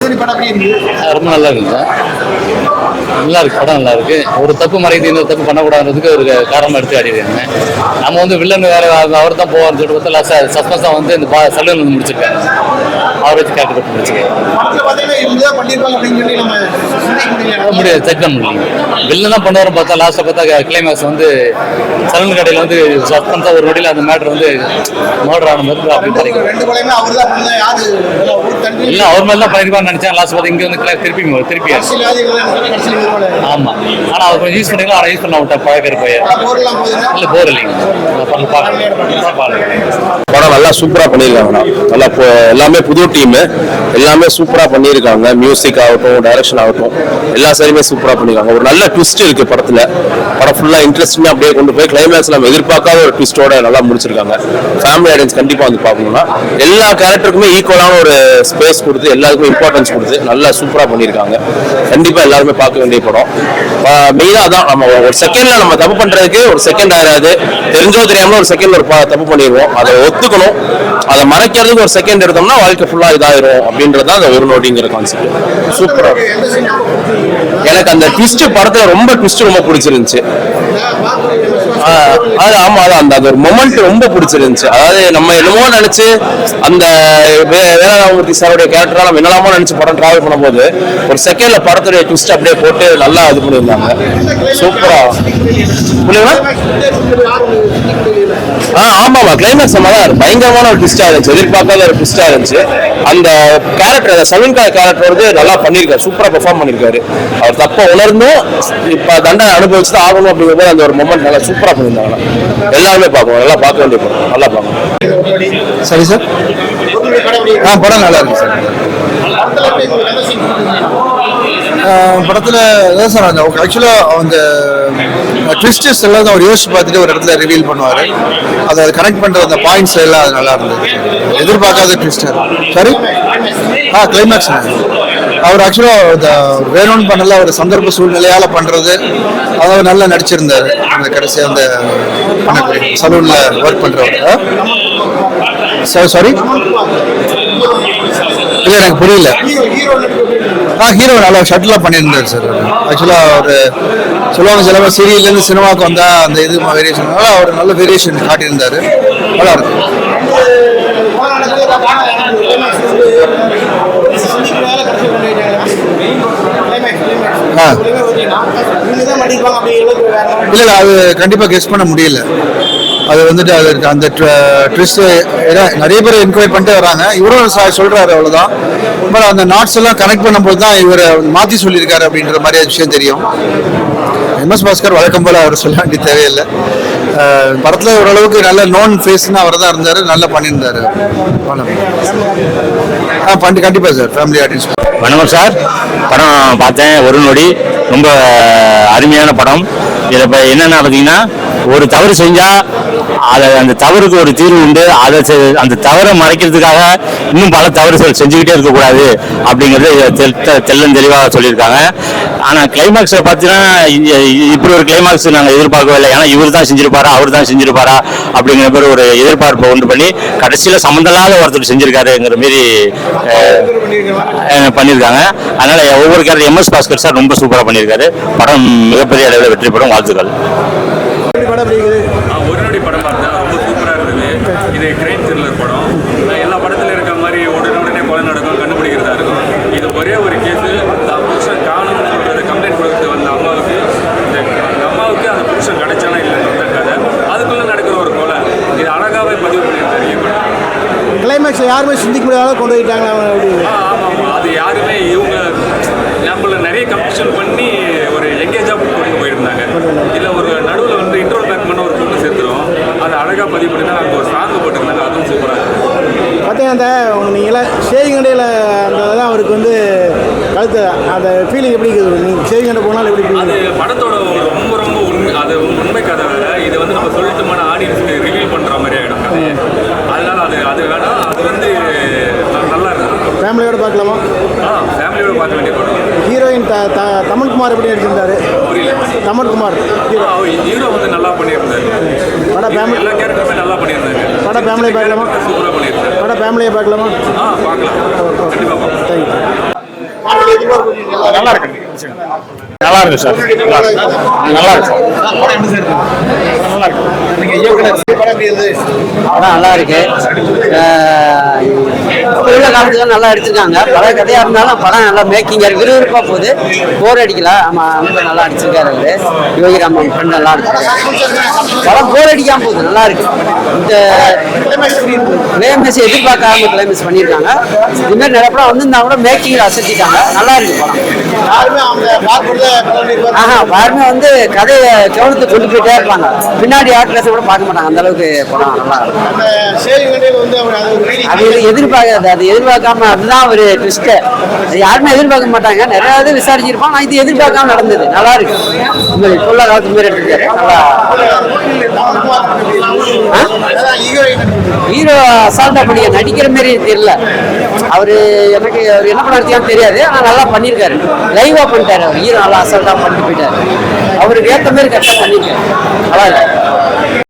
ரொம்ப நல்லா இருக்கு ரொம்ப நல்லா நல்லா இருக்கு படம் நல்லா இருக்கு. ஒரு தப்பு மறைந்து இன்னொரு தப்பு பண்ணக்கூடாதுன்றதுக்கு ஒரு காரணம் எடுத்து ஆடிருக்காங்க நம்ம வந்து வில்லன் வேற அவர் தான் போவார்னு சொல்லிட்டு பார்த்தா லாஸ்ட் சஸ்பென்ஸாக வந்து இந்த சலூன் வந்து முடிச்சிருக்காங்க. அவர் வச்சு சிந்திக்க முடியல. முடியாது செக் பண்ண முடியல. வில்லன் தான் பண்ணுவாரும் பார்த்தா லாஸ்ட்டில் பார்த்தா கிளைமேக்ஸ் வந்து சலூன் கடையில் வந்து சஸ்பென்ஸாக ஒரு நொடியில் அந்த மேட்ரு வந்து மர்டர் ஆன மாதிரி அப்படி தண்ணி. இல்லை அவர் மேலே தான் பண்ணிருப்பான்னு நினச்சேன். லாஸ்ட் பார்த்து இங்கே வந்து திருப்பி திருப்பி அரசியல்வாதிகள் கடைசியில் இது போல ஆமா. ஆனா அவர் கொஞ்சம் யூஸ் பண்ணிக்கலாம். ஆனால் யூஸ் பண்ண விட்ட பழக்கிற பையன் போர்லாம் போகுதுன்னா? இல்ல போர் இல்லைங்க. படம் நல்லா சூப்பரா பண்ணியிருக்காங்கண்ணா நல்லா பு- எல்லாமே புது டீமு எல்லாமே சூப்பராக பண்ணியிருக்காங்க. மியூசிக் ஆகட்டும் டைரக்ஷன் ஆகட்டும் எல்லா சரியுமே சூப்பராக பண்ணியிருக்காங்க. ஒரு நல்ல ட்விஸ்ட் இருக்கு படத்தில். படம் ஃபுல்லாக இன்ட்ரெஸ்டிங்காக அப்படியே கொண்டு போய் கிளைமேக்ஸ் நம்ம எதிர்பார்க்காத ஒரு ட்விஸ்டோட நல்லா முடிச்சிருக்காங்க. ஃபேமிலி ஆடியன்ஸ் கண்டிப்பாக வந்து பார்க்கணும்னா எல்லா கேரக்டருக்குமே ஈக்குவலான ஒரு ஸ்பேஸ் கொடுத்து எல்லாருக்குமே இம்பார்ட்டன்ஸ் கொடுத்து நல்லா சூப்பராக பண்ணியிருக்காங்க. கண்டிப்பாக எல்லாருமே பார்க்க வேண்டிய படம். மெயினாக அதான் நம்ம ஒரு செகண்டில் நம்ம தப்பு பண்ணுறதுக்கு ஒரு செகண்ட் ஆயிராது. தெரிஞ்சோ தெரியாமல் ஒரு செகண்ட் ஒரு தப்பு பண்ணிடுவோம். அதை ஒத்துக்கணும். அதை மறைக்கிறதுக்கு ஒரு செகண்ட் எடுத்தோம்னா வாழ்க்கை ஃபுல்லா இதாயிரும் அப்படின்றது தான் அந்த ஒரு நோட்டிங்கிற கான்செப்ட் சூப்பரா எனக்கு அந்த ட்விஸ்ட் படத்துல ரொம்ப ட்விஸ்ட் ரொம்ப பிடிச்சிருந்துச்சு. அது ஆமா அதான் அந்த அது ஒரு மொமெண்ட் ரொம்ப பிடிச்சிருந்துச்சு. அதாவது நம்ம என்னமோ நினைச்சு அந்த வே- சாருடைய கேரக்டரா நம்ம என்னெல்லாமோ நினைச்சு படம் டிராவல் பண்ணும்போது ஒரு செகண்ட்ல படத்துடைய ட்விஸ்ட் அப்படியே போட்டு நல்லா இது பண்ணியிருந்தாங்க. சூப்பரா புரியுங்களா ஆ ஆமாமா கிளைமேக்ஸ் நம்ம தான். பயங்கரமான ஒரு ட்விஸ்டா இருந்துச்சு. எதிர்பார்க்காத ஒரு ட்விஸ்டா இருந்துச்சு. அந்த கேரக்டர் சலூன்கா கேரக்டர் வந்து நல்லா பண்ணியிருக்காரு. சூப்பரா பெர்ஃபார்ம் பண்ணியிருக்காரு. அவர் தப்ப உணர்ந்தும் இப்ப தண்டனை அனுபவிச்சு தான் ஆகணும் அப்படிங்கிறது அந்த ஒரு மொமெண்ட் நல்லா சூப்பராக பண்ணியிருந்தாங்க எல்லாருமே பார்க்கணும். நல்லா பார்க்க வேண்டிய படம். நல்லா பார்க்கணும். சரி சார். ஆ படம் நல்லா இருக்கு சார். படத்தில் அதான் சார் அந்த ஆக்சுவலாக அந்த ட்விஸ்டர்ஸ் எல்லாம் அவர் யோசிச்சு பார்த்துட்டு ஒரு இடத்துல ரிவீல் பண்ணுவார். அதை கனெக்ட் பண்ணுற அந்த பாயிண்ட்ஸ் எல்லாம் அது நல்லா இருந்தது. எதிர்பார்க்காத ட்விஸ்டர் சரி ஆ கிளைமேக்ஸ் அவர் ஆக்சுவலாக வேணும்னு பண்ணல ஒரு சந்தர்ப்ப சூழ்நிலையால் பண்ணுறது அதாவது நல்லா நடிச்சிருந்தார். அந்த கடைசி அந்த பண்ணக்கூடிய சலூனில் ஒர்க் பண்ணுறவர் சாரி இல்லை எனக்கு புரியல. ஆ ஹீரோ நல்லா ஷட்டிலாக பண்ணியிருந்தார் சார் ஆக்சுவலாக அவர் சொல்லுவாங்க சில சீரியல்லேருந்து சினிமாவுக்கு வந்தால் அந்த இது வேரியேஷன் அவர் நல்ல வேரியேஷன் காட்டியிருந்தார். நல்லா இருக்கும் ஆ. இல்லை இல்லை அது கண்டிப்பாக கெஸ் பண்ண முடியல. அது வந்துட்டு அது அந்த ட்விஸ்ட் நிறைய பேர் என்கொயரி பண்ணிட்டு வராங்க. இவரும் சொல்கிறாரு அவ்வளோதான் பட் அந்த நாட்ஸ் எல்லாம் கனெக்ட் பண்ணும்போது தான் இவர் மாற்றி சொல்லியிருக்காரு அப்படின்ற மாதிரி விஷயம் தெரியும். எம்எஸ் பாஸ்கர் வழக்கம் போல அவர் சொல்ல வேண்டிய தேவையில்லை. படத்தில் ஓரளவுக்கு நல்ல நோன் ஃபேஸ்னா அவர் தான் இருந்தார் நல்லா பண்ணியிருந்தாரு. ஆ பண்ணி கண்டிப்பாக சார் ஃபேமிலி ஆர்டிஸ்ட் வணக்கம் சார். படம் பார்த்தேன் ஒரு நொடி. ரொம்ப அருமையான படம். இதில் இப்போ என்னென்ன பார்த்தீங்கன்னா ஒரு தவறு செஞ்சால் அதை அந்த தவறுக்கு ஒரு தீர்வு உண்டு. அதை செ- அந்த தவறை மறைக்கிறதுக்காக இன்னும் பல தவறுகள் செஞ்சுக்கிட்டே இருக்கக்கூடாது அப்படிங்கிறது தெல்- தெல்லும் தெளிவாக சொல்லியிருக்காங்க. ஆனால் கிளைமாக்ஸில் பார்த்தீங்கன்னா இப்படி ஒரு கிளைமாக்ஸ் நாங்கள் எதிர்பார்க்கவே இல்லை ஏன்னா இவர் தான் செஞ்சிருப்பாரா அவர் தான் செஞ்சிருப்பாரா அப்படிங்கிற மாதிரி ஒரு எதிர்பார்ப்பை உண்டு பண்ணி கடைசியில் சம்மந்தமில்லாத ஒருத்தர் செஞ்சிருக்காருங்கிற மாரி பண்ணியிருக்காங்க. அதனால் ஒவ்வொரு கேரக்டர் எம்எஸ் பாஸ்கர் சார் ரொம்ப சூப்பராக பண்ணியிருக்காரு. படம் மிகப்பெரிய அளவில் வெற்றி பெறும் வாழ்த்துக்கள். ஆ, ஒரு நொடி படம் பார்த்தேன் ரொம்ப சூப்பராக இருந்தது. இது கிரைம் த்ரில்லர் படம். எல்லா படத்துல இருக்க மாதிரி உடனே உடனே கொலை நடக்கும் கண்டுபிடிக்கிறதா இருக்கும். இது ஒரே ஒரு கேஸு அந்த புருஷன் காணும்னு சொல்றது கம்ப்ளைண்ட் கொடுத்து வந்த அம்மாவுக்கு. இந்த அந்த அம்மாவுக்கு அந்த புருஷன் கிடைச்சானா இல்லைன்னு கதை. அதுக்குள்ளே நடக்கிற ஒரு கொலை. இது அழகாவே பதிவு பண்ணியிருந்தாரு இயக்குனர். கிளைமேக்ஸ் யாருமே சிந்திக்க முடியாத கொண்டு போயிட்டாங்க ஆமாம் ஆமாம். அது யாருமே இவங்க நம்மள நிறைய கம்பெடிஷன் பண்ணி ஒரு எங்கேஜாக கொண்டு போயிருந்தாங்க இல்லை ஒரு நடுவில் வந்து இன்ட்ரோல் பேக் பண்ண ஒரு பொண்ணு சேர்த்துரும் அதை அழகாக பதிவு பண்ணி தான் அங்கே ஒரு சாங் போட்டிருந்தாங்க அதுவும் சூப்பராக இருக்கும் பார்த்தீங்கன்னா அந்த நீங்களாம் ஷேவிங் கடையில் அந்த தான் அவருக்கு வந்து கழுத்து அந்த ஃபீலிங் எப்படி இருக்குது? நீங்கள் ஷேவிங் கடை போனாலும் எப்படி அது படத்தோட ரொம்ப ரொம்ப உண்மை அது உண்மை கதை இது வந்து நம்ம சொல்லட்டுமான ஆடியன்ஸுக்கு ரிவீல் பண்ணுற மாதிரி ஆகிடும் கதையை அதனால அது அது வேணாம் அது வந்து நல்லா இருக்கும். ஃபேமிலியோட பார்க்கலாமா? ஆ ஃபேமிலியோட பார்க்க வேண்டிய படம். ஹீரோயின் த த தமிழ்குமார் எப்படி நடிச்சிருந்தாரு? புரியல. தமிழ்குமார் ஹீரோ ஹீரோ வந்து நல்லா பண்ணியிருந்தாரு. படம் ஃபேமிலி எல்லா கேரக்டருமே நல்லா பண்ணியிருந்தாங்க படம் ஃபேமிலியை பார்க்கலாமா? படம் ஃபேமிலியை பார்க்கலாமா? நல்லா இருக்கு. நல்லா இருக்கு சார். நல்லா இருக்கு. சார் இருக்கு? நல்லா இருக்கு. நல்லா இருக்கு. இப்ப உள்ள காலத்துல நல்லா எடுத்திருக்காங்க. பழைய கதையா இருந்தாலும் படம் நல்லா மேக்கிங் விறுவிறுப்பா போகுது. போர் அடிக்கல ஆமா ரொம்ப நல்லா அடிச்சிருக்காரு அவரு. யோகி ராமன் ஃப்ரெண்ட் நல்லா இருக்கு படம் போர் அடிக்காம போகுது. நல்லா இருக்கு. இந்த கிளைமேக்ஸ் எதிர்பார்க்காம கிளைமேக்ஸ் பண்ணியிருக்காங்க. இது மாதிரி நிறைய படம் வந்திருந்தா கூட மேக்கிங் அசத்திட்டாங்க. நல்லா இருக்கு படம். ஆஹா யாருமே வந்து கதையை கவனத்தை கொண்டு போயிட்டே இருப்பாங்க. பின்னாடி பேச கூட பார்க்க மாட்டாங்க. அந்த அளவுக்கு படம் நல்லா இருக்கும் அது எதிர்பார்க்காது அது எதிர்பார்க்காம அதுதான் ஒரு ட்விஸ்ட் யாருமே எதிர்பார்க்க மாட்டாங்க. நிறைய இது விசாரிச்சிருப்பான் நான் இது எதிர்பார்க்காம நடந்தது. நல்லா இருக்கு. இந்த மாதிரி காலத்து மாதிரி எடுத்துருக்காரு நல்லா ஹீரோ அசால்ட்டா பண்ணிய நடிக்கிற மாதிரி தெரியல. அவரு எனக்கு அவர் என்ன பண்ணியான்னு தெரியாது. ஆனா நல்லா பண்ணியிருக்காரு லைவா பண்ணிட்டாரு அவர். ஹீரோ நல்லா அசால்ட்டா பண்ணிட்டு போயிட்டாரு. அவருக்கு ஏற்ற மாதிரி கரெக்டா பண்ணிருக்காரு. நல்லா இருக்கு.